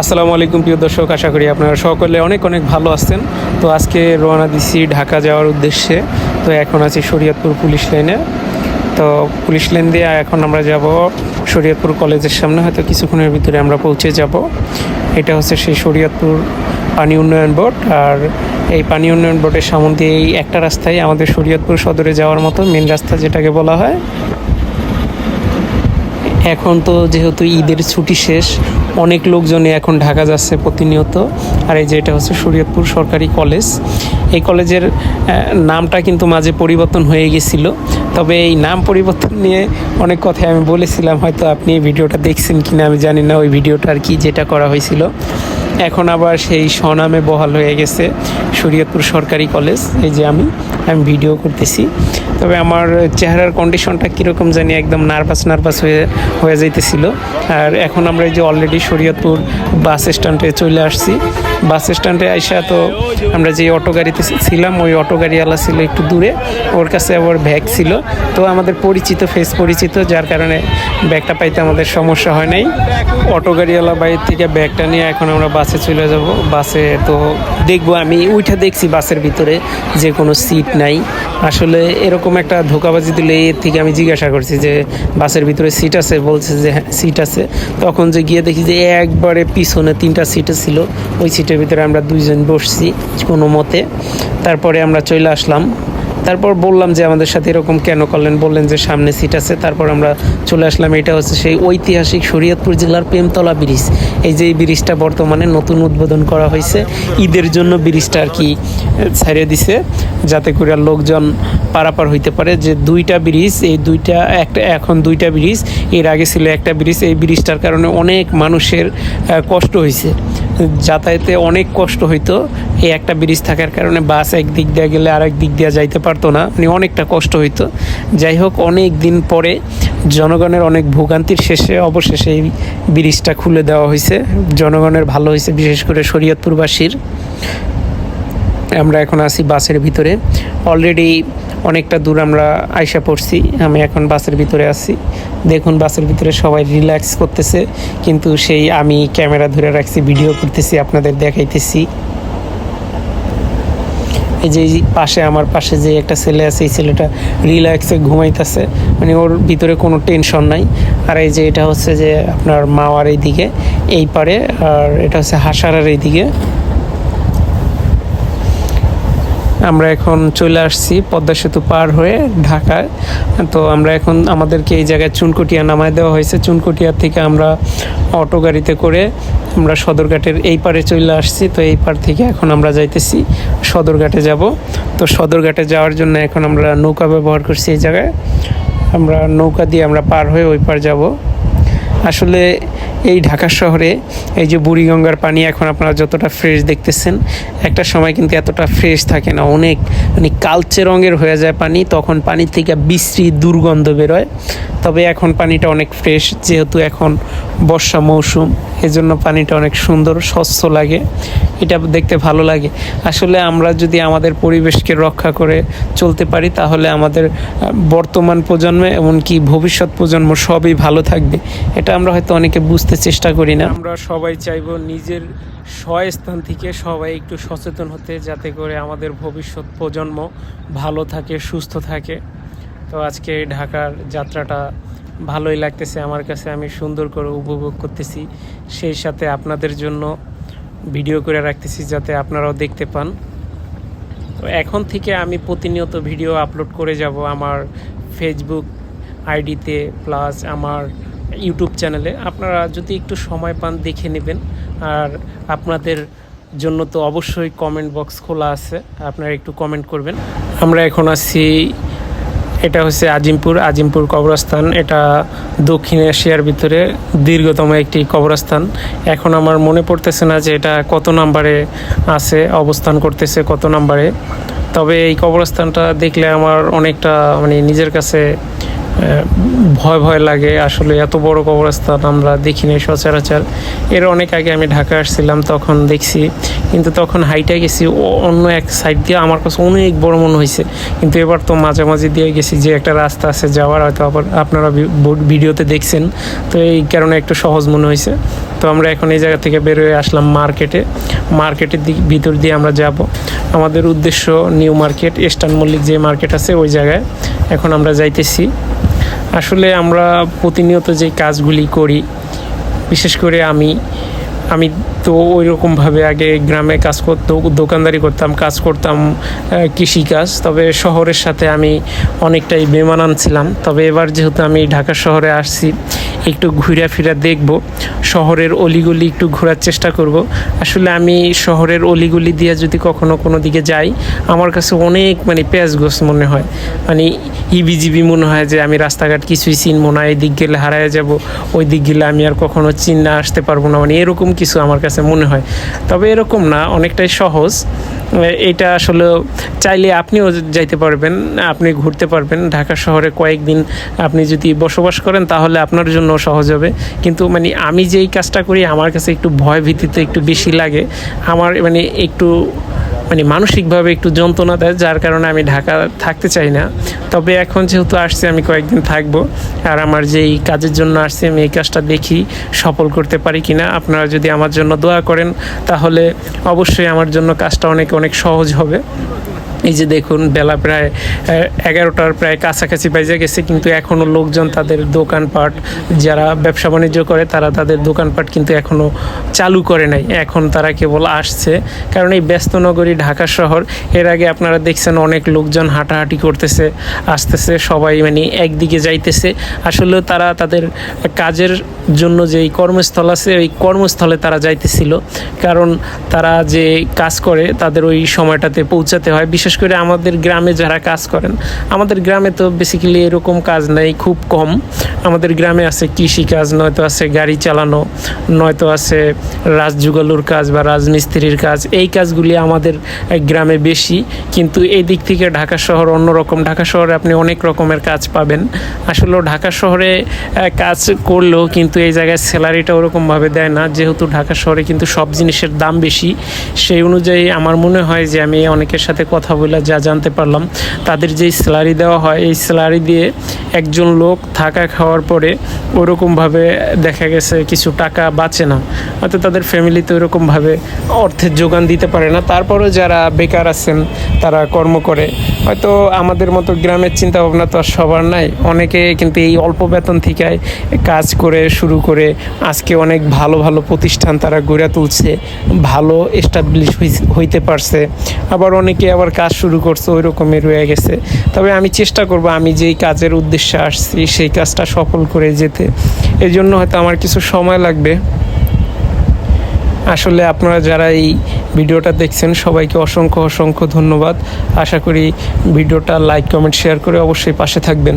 আসসালামু আলাইকুম প্রিয় দর্শক, আশা করি আপনারা সকলে অনেক অনেক ভালো আছেন। তো আজকে রওনা দিছি ঢাকা যাওয়ার উদ্দেশ্যে। তো এখন আছি শরীয়তপুর পুলিশ লাইনে। তো পুলিশ লাইন দিয়ে এখন আমরা যাব শরীয়তপুর কলেজের সামনে, হয়তো কিছুক্ষণের ভিতরে আমরা পৌঁছে যাব। এটা হচ্ছে সেই শরীয়তপুর পানি উন্নয়ন বোর্ড, আর এই পানি উন্নয়ন বোর্ডের সামনে দিয়ে এই একটা রাস্তায় আমাদের শরীয়তপুর সদরে যাওয়ার মতো মেন রাস্তা যেটাকে বলা হয়। এখন তো যেহেতু ঈদের ছুটি শেষ অনেক লোকজনই এখন ঢাকা যাচ্ছে প্রতিনিয়ত। আর এই যে এটা হচ্ছে শরীয়তপুর সরকারি কলেজ। এই কলেজের নামটা কিন্তু মাঝে পরিবর্তন হয়ে গেছিল। তবে এই নাম পরিবর্তন নিয়ে অনেক কথাই আমি বলেছিলাম, হয়তো আপনি এই ভিডিওটা দেখছেন কিনা আমি জানি না, ওই ভিডিওটা আর কি যেটা করা হয়েছিল। এখন আবার সেই স্বনামে বহাল হয়ে গেছে শরীয়তপুর সরকারি কলেজ, এই যে আমি। আমি ভিডিও করতেছি। তবে আমার চেহারার কন্ডিশনটা কীরকম জানি একদম নার্ভাস নার্ভাস হয়ে হয়ে যাইতেছিল। আর এখন আমরা এই যে অলরেডি শরীয়তপুর বাস স্ট্যান্ডে চলে আসছি। বাস স্ট্যান্ডে আইসা তো আমরা যে অটো গাড়িতে ছিলাম, ওই অটো গাড়িওয়ালা ছিল একটু দূরে। ওর কাছে আবার ব্যাগ ছিল। তো আমাদের পরিচিত ফেস পরিচিত, যার কারণে ব্যাগটা পাইতে আমাদের সমস্যা হয় নাই। অটো গাড়িওয়ালা বাইর থেকে ব্যাগটা নিয়ে এখন আমরা বাসে চলে যাব। বাসে তো দেখব আমি উইঠা দেখছি বাসের ভিতরে যে কোনো সিট নাই। আসলে এরকম একটা ধোকাবাজি দিলে এর থেকে আমি জিজ্ঞাসা করছি যে, বাসের ভিতরে সিট আছে? বলছে যে হ্যাঁ সিট আছে। তখন যে গিয়ে দেখি যে, একবারে পিছনে তিনটা সিট ছিল। ওই সিটের ভিতরে আমরা দুইজন বসছি কোনো মতে। তারপরে আমরা চলে আসলাম। তারপর বললাম যে আমাদের সাথে এরকম কেন করলেন? বললেন যে সামনে সিট আছে, তারপর আমরা চলে আসলাম। এটা হচ্ছে সেই ঐতিহাসিক শরীয়তপুর জেলার প্রেমতলা ব্রিজ। এই যে এই ব্রিজটা বর্তমানে নতুন উদ্বোধন করা হয়েছে। ঈদের জন্য ব্রিজটা আর কি ছাড়িয়ে দিছে, যাতে করে লোকজন পারাপার হইতে পারে। যে দুইটা ব্রিজ, এই দুইটা, একটা, এখন দুইটা ব্রিজ, এর আগে ছিল একটা ব্রিজ। এই ব্রিজটার কারণে অনেক মানুষের কষ্ট হয়েছে যাতায়াতে অনেক কষ্ট হইতো। এই একটা ব্রিজ থাকার কারণে বাস এক দিক দিয়ে গেলে আরেক দিক দিয়ে যাইতে পারতো না মানে অনেকটা কষ্ট হইতো। যাই হোক, অনেক দিন পরে জনগণের অনেক ভোগান্তির শেষে অবশেষে এই ব্রিজটা খুলে দেওয়া হয়েছে জনগণের ভালো হয়েছে বিশেষ করে শরীয়তপুরবাসীর। আমরা এখন আছি বাসের ভিতরে। অলরেডি অনেকটা দূর আমরা আইসা পড়ছি। আমি এখন বাসের ভিতরে আছি। দেখুন, বাসের ভিতরে সবাই রিল্যাক্স করতেছে, কিন্তু সেই আমি ক্যামেরা ধরে রাখছি ভিডিও করতেছি, আপনাদের দেখাইতেছি। এই যে পাশে, আমার পাশে যে একটা ছেলে আছে, এই ছেলেটা রিল্যাক্সে ঘুমাইতেছে। মানে ওর ভিতরে কোনো টেনশন নাই। আর এই যে এটা হচ্ছে যে আপনার মাওয়ার এইদিকে, এই পারে, আর এটা হচ্ছে হাসারার এইদিকে। আমরা এখন চলে আসছি পদ্মা সেতু পার হয়ে ঢাকায়। তো আমরা এখন আমাদেরকে এই জায়গায় চুনকুটিয়া নামায় দেওয়া হয়েছে। চুনকুটিয়া থেকে আমরা অটো গাড়িতে করে আমরা সদরঘাটের এই পারে চলে আসছি। তো এই পার থেকে এখন আমরা যাইতেছি সদরঘাটে যাব। তো সদরঘাটে যাওয়ার জন্য এখন আমরা নৌকা ব্যবহার করছি এই জায়গায়। আমরা নৌকা দিয়ে আমরা পার হয়ে ওই পার যাব। আসলে এই ঢাকা শহরে এই যে বুড়িগঙ্গার পানি এখন আপনারা যতটা ফ্রেশ দেখতেছেন, একটা সময় কিন্তু এতটা ফ্রেশ থাকে না। অনেক মানে কালচে রঙের হয়ে যায় পানি, তখন পানি থেকে বিশ্রী দুর্গন্ধ বেরোয়। তবে এখন পানিটা অনেক ফ্রেশ যেহেতু এখন বর্ষা মৌসুম, এজন্য পানিটা অনেক সুন্দর, স্বচ্ছ লাগে। এটা দেখতে ভালো লাগে। আসলে আমরা যদি আমাদের পরিবেশকে রক্ষা করে চলতে পারি, তাহলে আমাদের বর্তমান প্রজন্মে এমনকি ভবিষ্যৎ প্রজন্ম সবই ভালো থাকবে। এটা আমরা হয়তো অনেকে বুঝতে চেষ্টা করি না। আমরা সবাই চাইব নিজের স্বস্থান থেকে সবাই একটু সচেতন হতে, যাতে করে আমাদের ভবিষ্যৎ প্রজন্ম ভালো থাকে, সুস্থ থাকে। তো আজকে ঢাকার যাত্রাটা ভালোই লাগতেছে, আমার কাছে আমি সুন্দর করে উপভোগ করতেছি। সেই সাথে আপনাদের জন্য ভিডিও করে রাখতেছি যাতে আপনারাও দেখতে পান। তো এখন থেকে আমি প্রতিনিয়ত ভিডিও আপলোড করে যাব আমার ফেসবুক আইডিতে প্লাস আমার ইউটিউব চ্যানেলে। আপনারা যদি একটু সময় পান দেখে নেবেন। আর আপনাদের জন্য তো অবশ্যই কমেন্ট বক্স খোলা আছে, আপনারা একটু কমেন্ট করবেন। আমরা এখন আছি এটা হচ্ছে আজিমপুর আজিমপুর কবরস্থান। এটা দক্ষিণ এশিয়ার ভিতরে দীর্ঘতম একটি কবরস্থান। এখন আমার মনে পড়তেছে না যে এটা কত নাম্বারে আছে, অবস্থান করতেছে কত নাম্বারে। তবে এই কবরস্থানটা দেখলে আমার অনেকটা মানে নিজের কাছে ভয় ভয় লাগে। আসলে এত বড় কবরস্থান আমরা দেখিনি সচরাচর। এর অনেক আগে আমি ঢাকা আসছিলাম, তখন দেখছি। কিন্তু তখন হাইটে গেছি অন্য এক সাইড দিয়ে আমার কাছে অনেক বড় মনে হয়েছে। কিন্তু এবার তো মাঝামাঝি দিয়ে গেছি, যে একটা রাস্তা আছে যাওয়ার, হয়তো আবার আপনারা ভিডিওতে দেখছেন। তো এই কারণে একটু সহজ মনে হয়েছে। তো আমরা এখন এই জায়গা থেকে বেরোয় আসলাম মার্কেটে। মার্কেটের দিক ভিতর দিয়ে আমরা যাব। আমাদের উদ্দেশ্য নিউ মার্কেট, ইস্টার্ন মল্লিক যে মার্কেট আছে ওই জায়গায়। এখন আমরা যাইতেছি। আসলে আমরা প্রতিনিয়ত যে কাজগুলি করি, বিশেষ করে আমি আমি তো ওই রকমভাবে আগে গ্রামে কাজ করতো, দোকানদারি করতাম, কাজ করতাম কৃষিকাজ। তবে শহরের সাথে আমি অনেকটাই বেমানান ছিলাম। তবে এবার যেহেতু আমি ঢাকা শহরে আসছি একটু ঘুরে ফিরে দেখব। শহরের অলিগুলি একটু ঘোরার চেষ্টা করব। আসলে আমি শহরের অলিগুলি দিয়ে যদি কখনো কোনো দিকে যাই, আমার কাছে অনেক মানে প্যাঁচগোস মনে হয়। মানে ইবিজিবি মনে হয় যে আমি রাস্তাঘাট কিছুই চিনবো না এই দিক গেলে হারায় যাব ওই দিক গেলে আমি আর কখনো চিন না আসতে পারব না মানে এরকম কিছু আমার কাছে মনে হয়। তবে এরকম না, অনেকটাই সহজ। এটা আসলে চাইলে আপনিও যাইতে পারবেন, আপনি ঘুরতে পারবেন। ঢাকা শহরে কয়েকদিন আপনি যদি বসবাস করেন, তাহলে আপনার জন্য সহজ হবে। কিন্তু মানে আমি যেই কাজটা করি, আমার কাছে একটু ভয় ভীতিতে একটু বেশি লাগে। আমার মানে একটু মানে মানসিকভাবে একটু যন্ত্রণা দেয়, যার কারণে আমি ঢাকা থাকতে চাই না। তবে এখন যেহেতু আসছি, আমি কয়েকদিন থাকব। আর আমার যেই কাজের জন্য আসছি, আমি এই কাজটা দেখি সফল করতে পারি কি না আপনারা যদি আমার জন্য দোয়া করেন, তাহলে অবশ্যই আমার জন্য কাজটা অনেক অনেক সহজ হবে। এই যে দেখুন, বেলা প্রায় এগারোটার প্রায় কাছাকাছি বাজে গেছে, কিন্তু এখনও লোকজন তাদের দোকানপাট, যারা ব্যবসা বাণিজ্য করে, তারা তাদের দোকানপাট কিন্তু এখনও চালু করে নাই। এখন তারা কেবল আসছে। কারণ এই ব্যস্ত নগরী ঢাকা শহর, এর আগে আপনারা দেখছেন অনেক লোকজন হাঁটাহাঁটি করতেছে, আসতেছে, সবাই মানে একদিকে যাইতেছে। আসলে তারা তাদের কাজের জন্য যেই কর্মস্থল আছে, ওই কর্মস্থলে তারা যাইতেছিল। কারণ তারা যে কাজ করে, তাদের ওই সময়টাতে পৌঁছাতে হয়। বিশেষ করে আমাদের গ্রামে যারা কাজ করেন, আমাদের গ্রামে তো বেসিক্যালি এরকম কাজ নেই, খুব কম। আমাদের গ্রামে আছে কৃষি কাজ, নয়তো আছে গাড়ি চালানো, নয়তো আছে রাজযুগালুর কাজ বা রাজমিস্ত্রির কাজ। এই কাজগুলি আমাদের গ্রামে বেশি। কিন্তু এই দিক থেকে ঢাকা শহর অন্যরকম। ঢাকা শহরে আপনি অনেক রকমের কাজ পাবেন। আসলে ঢাকা শহরে কাজ করলেও কিন্তু এই জায়গায় স্যালারিটা ওরকমভাবে দেয় না। যেহেতু ঢাকা শহরে কিন্তু সব জিনিসের দাম বেশি। সেই অনুযায়ী আমার মনে হয় যে আমি অনেকের সাথে কথা বলে যা জানতে পারলাম, তাদের যেই স্যালারি দেওয়া হয়, এই স্যালারি দিয়ে একজন লোক থাকা খাওয়ার পরে ওরকমভাবে দেখা গেছে কিছু টাকা বাঁচে না। হয়তো তাদের ফ্যামিলিতে ওরকমভাবে অর্থের যোগান দিতে পারে না। তারপরেও যারা বেকার আছেন, তারা কর্ম করে। হয়তো আমাদের মতো গ্রামের চিন্তা ভাবনা তো আর সবার নাই। অনেকে কিন্তু এই অল্প বেতন থেকে কাজ করে, শুরু করে, আজকে অনেক ভালো ভালো প্রতিষ্ঠান তারা গড়ে তুলছে, ভালো এস্টাবলিশ হইতে পারছে। আবার অনেকে আবার কাজ শুরু করছে ওই রকমের রয়ে গেছে। তবে আমি চেষ্টা করব আমি যেই কাজের উদ্দেশ্যে আসছি, সেই কাজটা সফল করে যেতে। এই জন্য হয়তো আমার কিছু সময় লাগবে। আসলে আপনারা যারা এই ভিডিওটা দেখছেন, সবাইকে অসংখ্য অসংখ্য ধন্যবাদ। আশা করি ভিডিওটা লাইক, কমেন্ট, শেয়ার করে অবশ্যই পাশে থাকবেন।